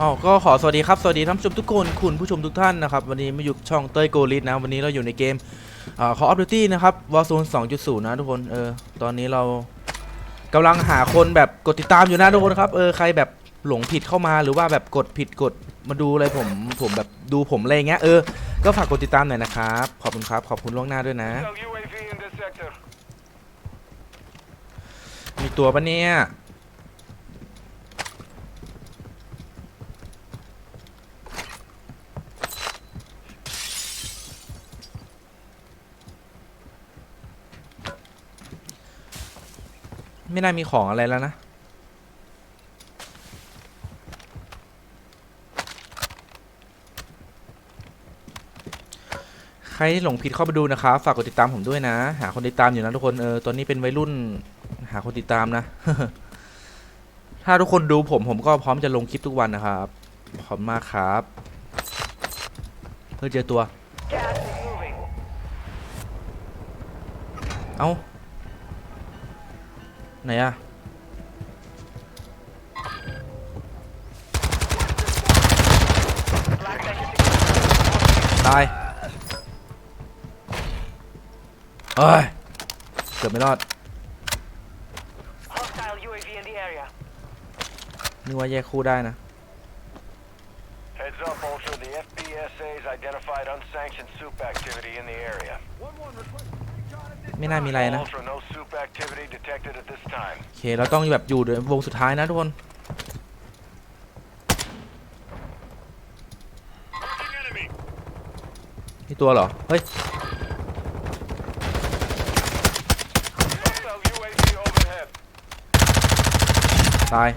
อ๋อก็ขอสวัสดีครับ สวัสดีท่านผู้ชมทุกคนคุณผู้ชมทุกท่านนะครับ วันนี้มาอยู่ช่องเต้ยโกลิสนะ วันนี้เราอยู่ในเกมอ่า Call of Duty นะครับ Warzone 2.0 นะทุกคนเออตอนนี้เรากำลังหาคนแบบกดติดตามอยู่นะทุกคนครับเออใครแบบหลงผิดเข้ามาหรือว่าแบบกดผิดกดมาดูอะไรผมผมแบบดูผมอะไรอย่างเงี้ยเออก็ฝากกดติดตามหน่อยนะครับ ขอบคุณครับขอบคุณล่วงหน้าด้วยนะ No UAV in this sector. มีตัวปะเนี่ย ไม่น่ามีของอะไรแล้วนะ ใครที่หลงผิดเข้าไปดูนะครับ ฝากกดติดตามผมด้วยนะ หาคนติดตามอยู่นะทุกคน เออ ตอนนี้เป็นวัยรุ่น หาคนติดตามนะ ถ้าทุกคนดูผมผมก็พร้อมจะลงคลิปทุกวันนะครับขอบคุณมากครับ เพื่อเจอตัว เอ้า ไหนอะตายเอ้ย เกือบไม่รอด Hostile UAV in the area. นึกว่าแยกคู่ได้นะ Heads up, Ultra. The FBSA's identified unsanctioned soup activity in the area. ไม่น่ามีอะไรนะ Ultra, no soup activity detected at this time. โอเค เราต้องแบบอยู่ในวงสุดท้ายนะทุกคน มีตัวเหรอ เฮ้ย Hostile UAV overhead. ตาย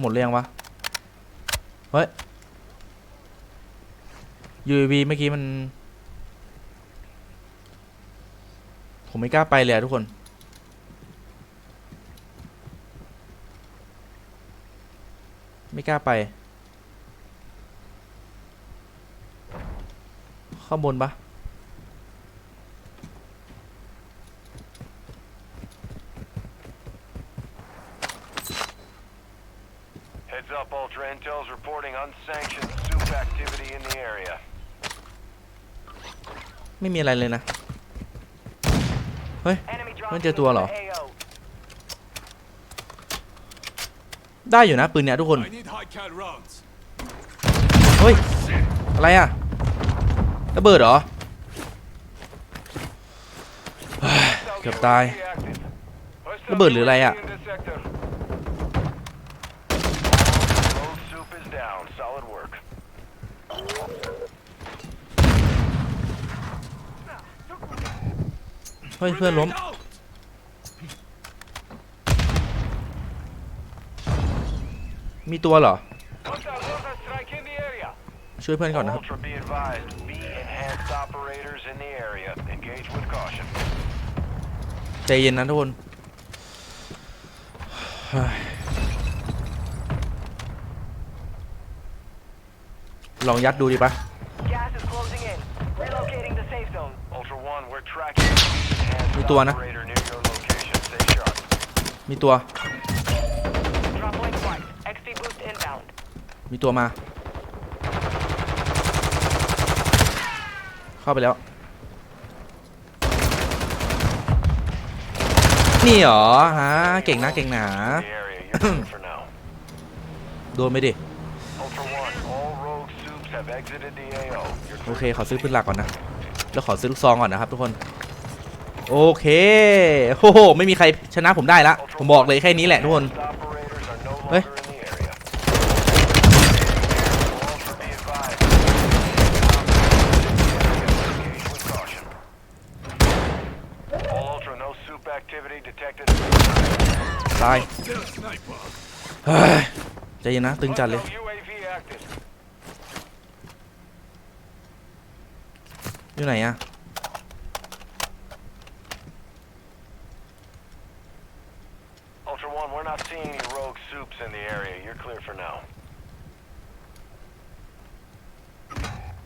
หมดเรียงวะ เฮ้ย UAV เมื่อกี้มัน ผมไม่กล้าไปเลยอะทุกคน ไม่กล้าไป ข้างบนปะ Heads up, Ultra. Intel's reporting unsanctioned soup activity in the area. ไม่มีอะไรเลยนะ Enemy Where'd you do, dropping Alo? into the AO. ได้อยู่นะปืนเนี้ยทุกคน I need high cal rounds. เฮ้ย อะไรอะ ระเบิดเหรอ Hostile กือบ UAV ตาย active. Hostile ระเบิดหรืออะไรอะ UAV in this sector. Rogue soup is down. Solid work. ช่วยเพื่อนล้ม มีตัวเหรอ ช่วยเพื่อนก่อนนะครับ ใจเย็นนะทุกคนลองยัดดูดีป่ะ Gas is closing in. Relocating the safe zone. Ultra One, we're tracking ตัวนะ มีตัว มีตัวมา เข้าไปแล้ว นี่หรอฮะเก่งนะเก่งหนา โดนไม่ดิ โอเค ขอซื้อพื้นหลักก่อนนะ แล้วขอซื้อลูกซองก่อนนะครับทุกคน โอเคโอ้โหไม่มีใครชนะผมได้ละ ผมบอกเลยแค่นี้แหละทุกคน เฮ้ย ตายเฮ้ยใจเย็นนะ ตึงจัดเลยอยู่ไหนอะ Ultra One, we're not seeing any rogue soups in the area. You're clear for now.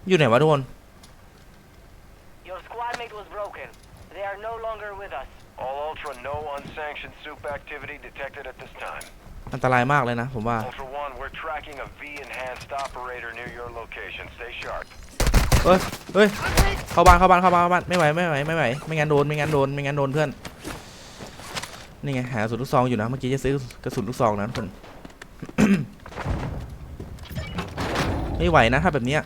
อยู่ไหนวะทุกคน Your squad mate was broken. They are no longer with us. All Ultra, no unsanctioned soup activity detected at this time. อันตรายมากเลยนะผมว่า Ultra One, we're tracking a V-enhanced operator near your location. Stay sharp. เฮ้ย เฮ้ย เข้าบ้าน เข้าบ้าน เข้าบ้านเข้าบ้าน ไม่ไหว ไม่ไหว ไม่ไหว ไม่งั้นโดน ไม่งั้นโดน ไม่งั้นโดนเพื่อน นี่ไง หากระสุนลูกซองอยู่นะ เมื่อกี้จะซื้อกระสุนลูกซองนะทุกคน ไม่ไหวนะถ้าแบบเนี้ย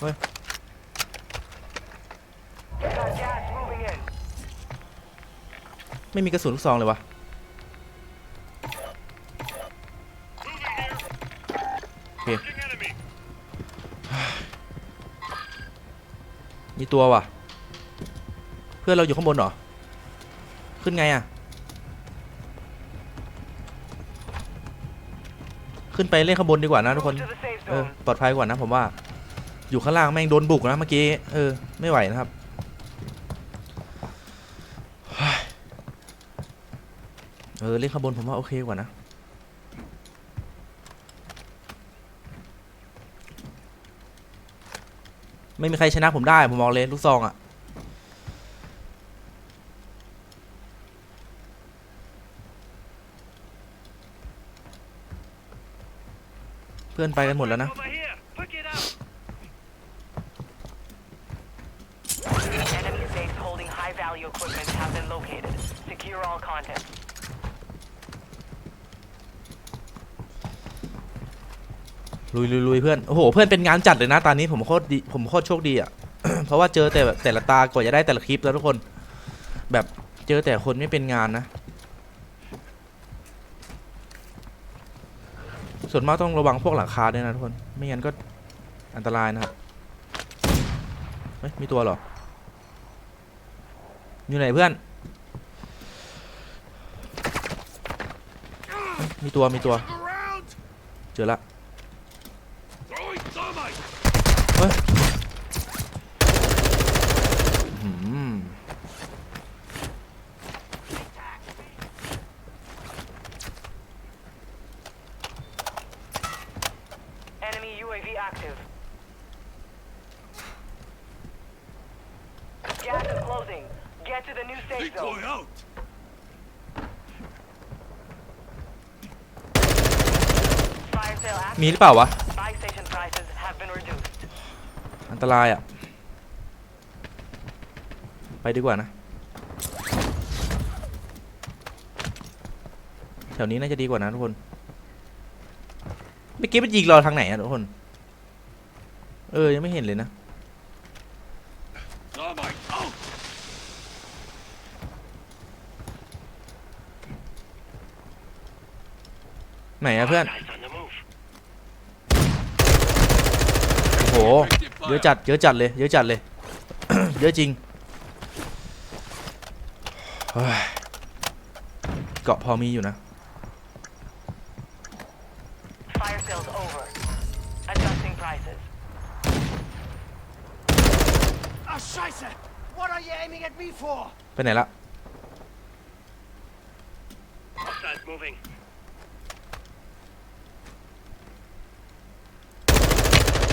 เฮ้ยไม่มีกระสุนลูกซองเลยวะโอเค มีตัวว่ะ เพื่อนเราอยู่ข้างบนเหรอ ขึ้นไงอะขึ้นไปเล่นข้างบนดีกว่านะทุกคน Move to the safe เออ zone. ปลอดภัยกว่านะผมว่า อยู่ข้างล่างแม่งโดนบุกนะเมื่อกี้ เออ ไม่ไหวนะครับเฮ้ยเออเล่นข้างบนผมว่าโอเคกว่านะ ไม่มีใครชนะผมได้ผมบอกเลยลูกซองอะเพื่อนไปกันหมดแล้วนะ ลุยลุยลุยเพื่อนโอ้โหเพื่อนเป็นงานจัดเลยนะตอนนี้ผมโคตรดีผมโคตรโชคดีอะ เพราะว่าเจอแต่แบบแต่ละตากว่าจะได้แต่ละคลิปแล้วทุกคน แบบเจอแต่คนไม่เป็นงานนะ ส่วนมากต้องระวังพวกหลังคาด้วยนะทุกคนไม่งั้นก็อันตรายนะครับเฮ้ยมีตัวหรอ อยู่ไหนเพื่อน มีตัวมีตัว เจอละ Throwing thermite! อืม Enemy UAV active. Gas is closing. Get to the new safe Decoy zone. out! Fire sale active. มีหรือเปล่าวะ Buy station prices have been reduced. อันตรายอะ ไปดีกว่านะ แถวนี้น่าจะดีกว่านะทุกคน เมื่อกี้มันยิงเราทางไหนอะทุกคน เออ ยังไม่เห็นเลยนะ ไหนอะเพื่อน โอ้โห เยอะจัด เยอะจัดเลย เยอะจัดเลย เยอะจริง เกาะพอมีอยู่นะ Fire sales over. Adjusting prices. Ah, scheiße! What are you aiming at me for? ไปไหนละ Hostiles moving.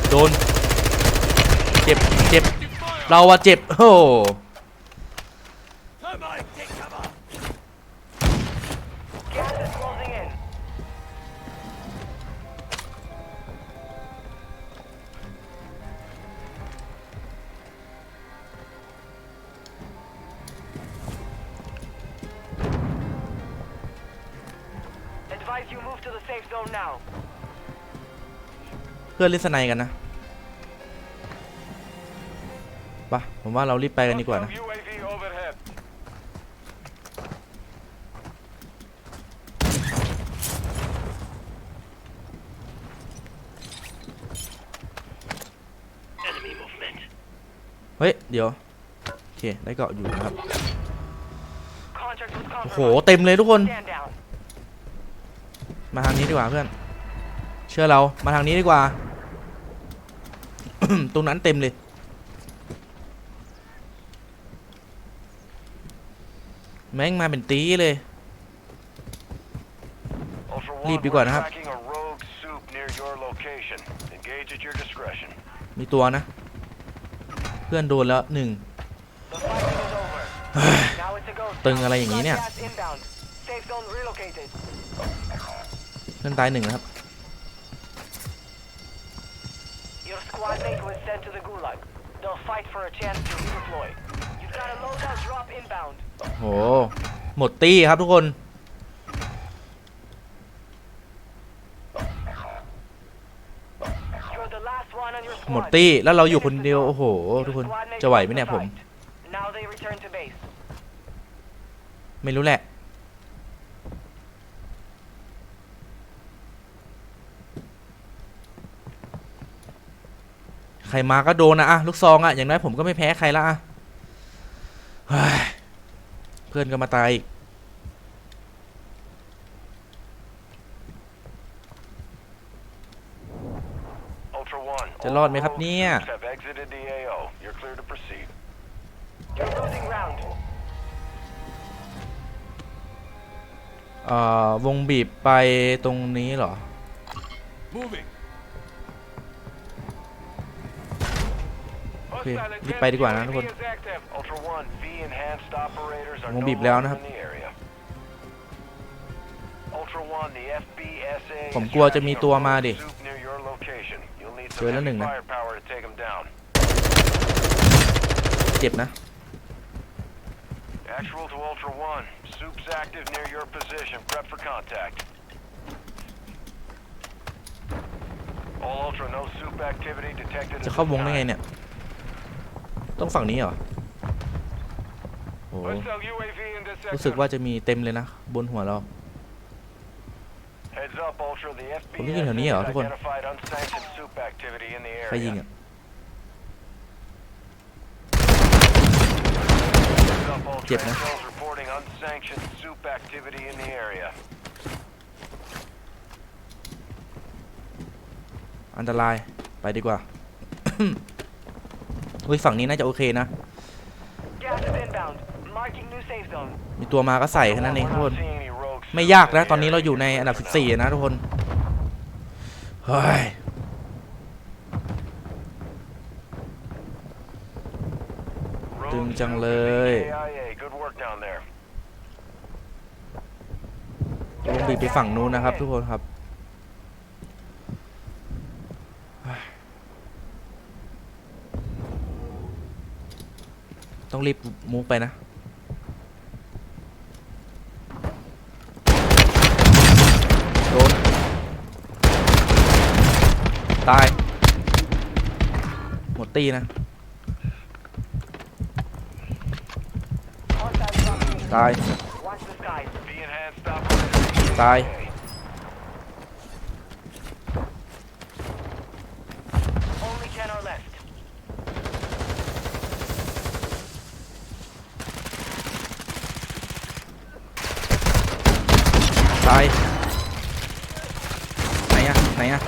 โดน เจ็บ เจ็บ Taking fire! เราอะเจ็บ โอ้ 'Advise you move to the safe zone now. เพื่อนเล่นสไนกันนะปะผมว่าเรารีบไปกันดีกว่านะ Hostile UAV overhead. Enemy movement. เฮ้ย เดี๋ยว โอเค ได้เกาะอยู่นะครับ Contract was โอ้โห compromised. เต็มเลยทุกคน Stand down. มาทางนี้ดีกว่าเพื่อน เชื่อเรา มาทางนี้ดีกว่า ตรงนั้นเต็มเลย แม่งมาเป็นตีเลย Ultra Leave One, đi we're qua nó. tracking a rogue soup near your location. location. Engage at your discretion. มีตัวนะ เพื่อนโดนแล้วหนึ่ง The fighting is over. now it's a ghost. ตึงอะไรอย่างนี้เนี่ย พื่อนตายหนึ่งนะครับ Your squad mate was sent to the gulag. They'll fight for a chance to redeploy. You've got a loadout drop inbound. โหหมดตี้ครับทุกคน You're the last one on your หมด squad. ตี้แล้วเราอยู่คนเดียว โอ้โห Your ทุกคน squad mate จะไหวไหม lost เนี่ย the ผม fight. Now they return to base. ไม่รู้แหละ ใครมาก็โดนนะอะลูกซองอะอย่างน้อยผมก็ไม่แพ้ใครละอะเฮ้ยเพื่อนก็มาตายอีก Ultra One. จะรอดไหมครับเนี่ย Troops have exited the AO. You're clear to proceed. You're losing round. เอ่อวงบีบไปตรงนี้เหรอ เครีบไปดีกว่านะทุกคน Ultra One, V enhanced operators are วง no บีบแล้ว longer นะครับ in the area. Ultra One, the FBSA ผม is กลัวจะมี tracking a ตัวมาดิ rogue soup near your location. You'll need เจอ some แล้วหนึ่ง heavy นะ firepower to take them down. เจ็บนะ Actual to Ultra One, soup's active near your position. Prep for contact. All Ultra, no soup activity detected. จะ at เข้าวง this ได้ไง time. เนี่ย ต้องฝั่งนี้เหรอโอ้รู้สึกว่าจะมีเต็มเลยนะ บนหัวเรา ผมต้อยืนแถวนี้เหรอทุกคน ใครยิงอะเจ็บนะอันตราย ไปดีกว่า อุ้ยฝั่งนี้น่าจะโอเคนะ Gas is inbound. Marking new safe zone. มีตัวมาก็ใส่แค่นั้นเอง We're ทุกค not น seeing any rogue ไม่ soup ยากนะ in the ตอนนี้เรา area. อยู่ในอันดับ 14 นะทุกคน เฮ้ย Rogue ตึงจัง soup เล in ย the KIA. Good work down there. วงบีบไปฝั่งนู้นนะครับทุกคนครับ ต้องรีบมูฟไปนะ โดน ตาย หมดตีนะ ตาย ตาย Only 10 are left. ตาย ไหนอะไหนอะ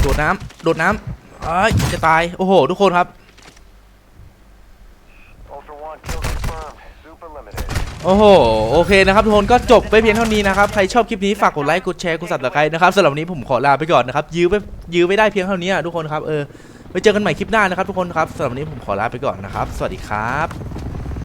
โดดน้ำโดดน้ำเอ้ยจะตาย โอ้โห ทุกคนครับ Ultra One, kill confirmed. Soup eliminated. โอ้โห โอเคนะครับ ทุกคนก็จบไปเพียงเท่านี้นะครับ ใครชอบคลิปนี้ฝากกดไลค์ กดแชร์ กดซับสไครต์นะครับสำหรับวันนี้ผมขอลาไปก่อนนะครับ ยื้อไปยื้อไม่ได้เพียงเท่านี้อะทุกคนครับ เออ ไว้เจอกันใหม่คลิปหน้านะครับทุกคนครับสำหรับวันนี้ผมขอลาไปก่อนนะครับ สวัสดีครับ